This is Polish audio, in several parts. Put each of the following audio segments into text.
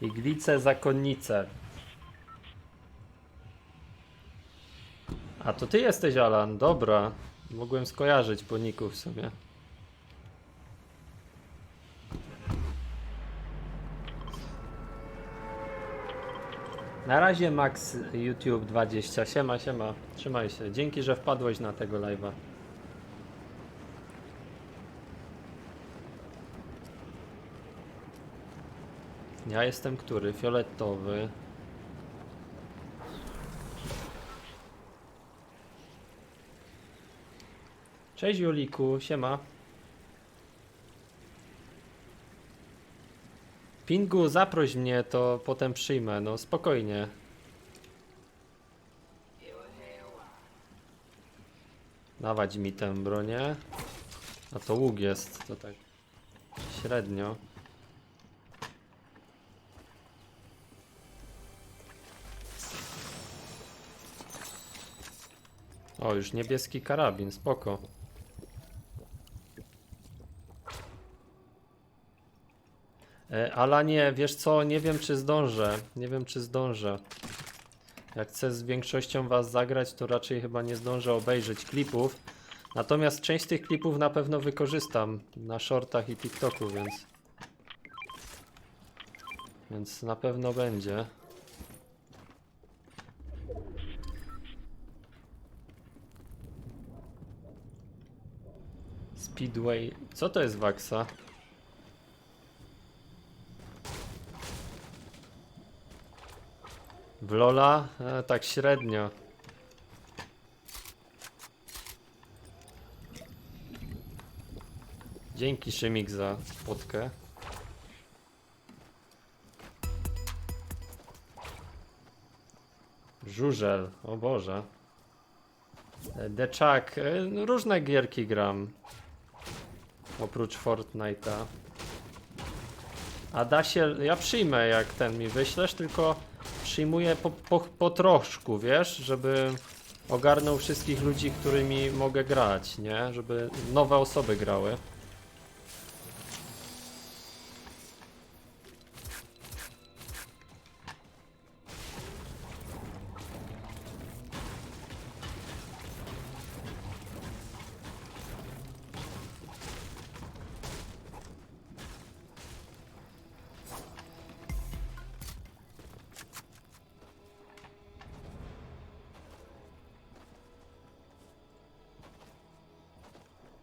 Iglice, zakonnice. A to ty jesteś Alan, dobra. Mogłem skojarzyć po niku w sumie. Na razie Max YouTube 20. Siema, siema. Trzymaj się. Dzięki, że wpadłeś na tego live'a. Ja jestem który? Fioletowy. Cześć Juliku, siema. Pingu, zaproś mnie, to potem przyjmę, no spokojnie. Dawać mi tę bronię. A to łuk jest, to tak średnio. O, już niebieski karabin, spoko. E, Ale nie, wiesz co, nie wiem czy zdążę. Nie wiem czy zdążę. Jak chcę z większością was zagrać, to raczej chyba nie zdążę obejrzeć klipów. Natomiast część tych klipów na pewno wykorzystam na shortach i TikToku, więc... Więc na pewno będzie. Speedway. Co to jest Waxa? W? E, tak średnio. Dzięki Szymik za spotkę. Żużel, o Boże. E, Deczak, e, no różne gierki gram. Oprócz Fortnite'a. A da się, ja przyjmę jak ten mi wyślesz, tylko przyjmuję po, po, po troszku, wiesz, żeby ogarnął wszystkich ludzi, którymi mogę grać, nie? Żeby nowe osoby grały.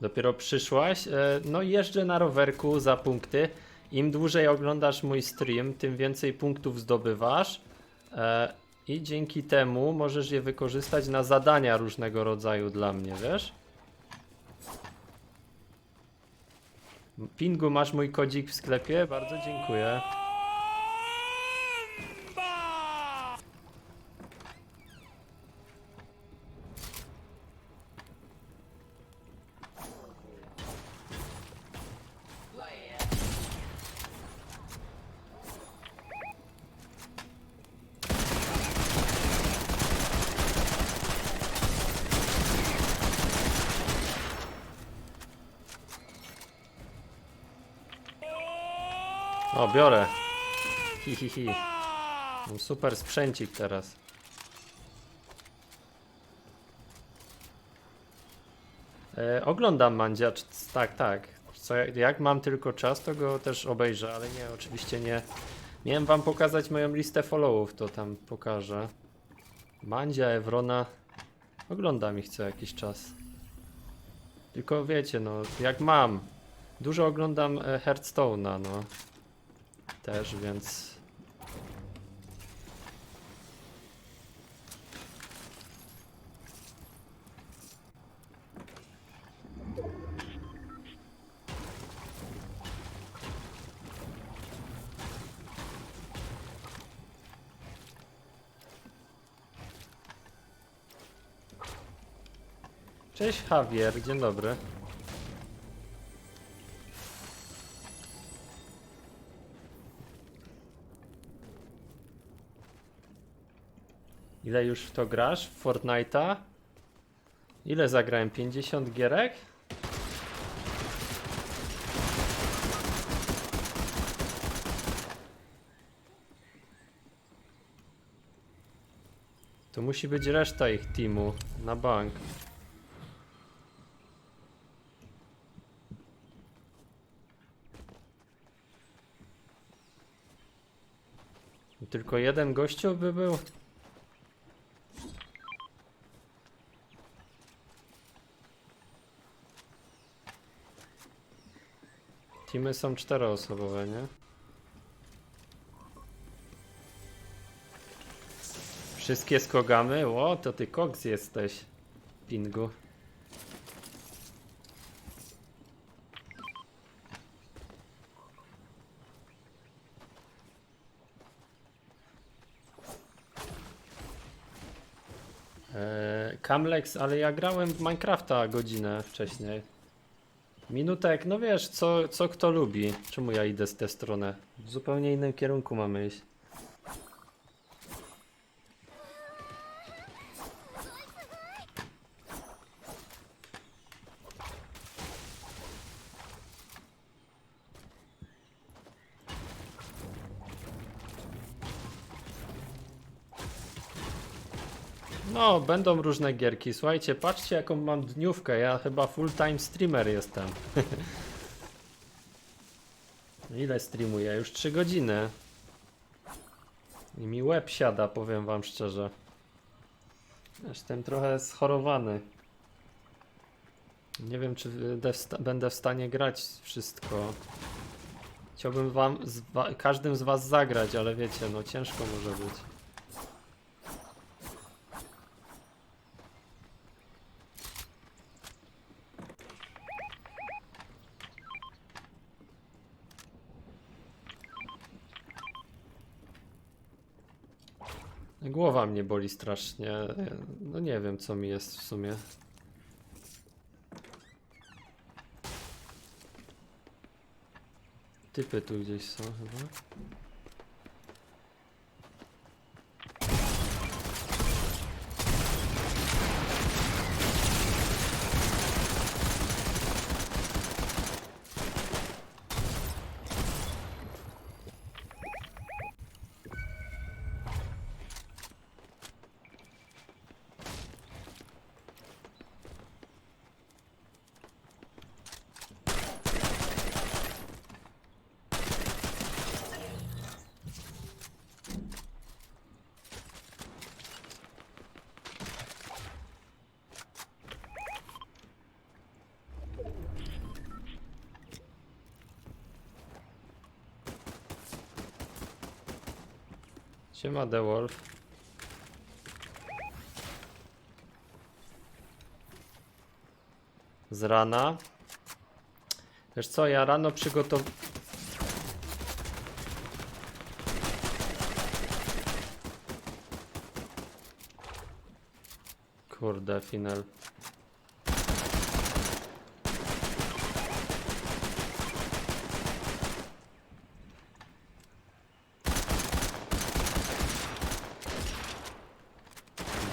Dopiero przyszłaś? E, No jeżdżę na rowerku za punkty. Im dłużej oglądasz mój stream, tym więcej punktów zdobywasz. E, I dzięki temu możesz je wykorzystać na zadania różnego rodzaju dla mnie, wiesz? Pingu, masz mój kodzik w sklepie? Bardzo dziękuję. O, biorę. Hi, hi, hi. Mam super sprzęcik teraz. E, oglądam Mandzia, tak, tak. Co, jak- jak mam tylko czas, to go też obejrzę, ale nie, oczywiście nie. Miałem wam pokazać moją listę followów, to tam pokażę. Mandzia, Ewrona. Oglądam ich co jakiś czas. Tylko wiecie, no, jak mam. Dużo oglądam e, Hearthstone'a, no też, więc. Cześć Javier, dzień dobry. Ile już w to grasz? W Fortnite'a? Ile zagrałem? 50 gierek? To musi być reszta ich teamu na bank. Tylko jeden gościu by był? Teamy są czteroosobowe, nie? Wszystkie skogamy? O, to ty koks jesteś, pingu. Eee, Camlex, ale ja grałem w Minecrafta godzinę wcześniej. Minutek, no wiesz, co, co kto lubi. Czemu ja idę z tę stronę? W zupełnie innym kierunku mamy iść. No, będą różne gierki. Słuchajcie, patrzcie jaką mam dniówkę. Ja chyba full-time streamer jestem. Ile streamuję? Już 3 godziny. I mi łeb siada, powiem wam szczerze. Jestem trochę schorowany. Nie wiem, czy będę w stanie grać wszystko. Chciałbym wam, z każdym z was zagrać, ale wiecie, no ciężko może być. Głowa mnie boli strasznie. No nie wiem, co mi jest w sumie. Typy tu gdzieś są chyba. Siema The Wolf. Z rana. Wiesz co, ja rano przygotowałem. Kurde, final.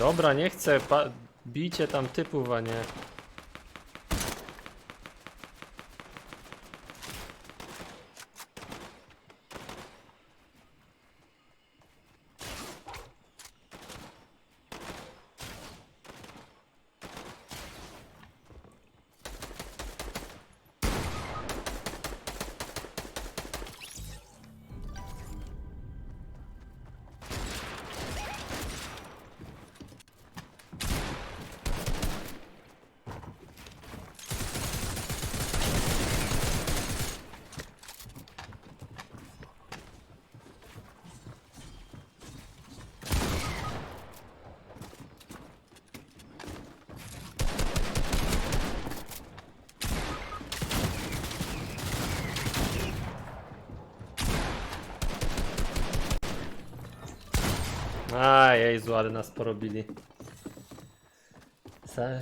Dobra, nie chcę. Pa bijcie tam typów, a nie. A Jezu, ale nas porobili. Za-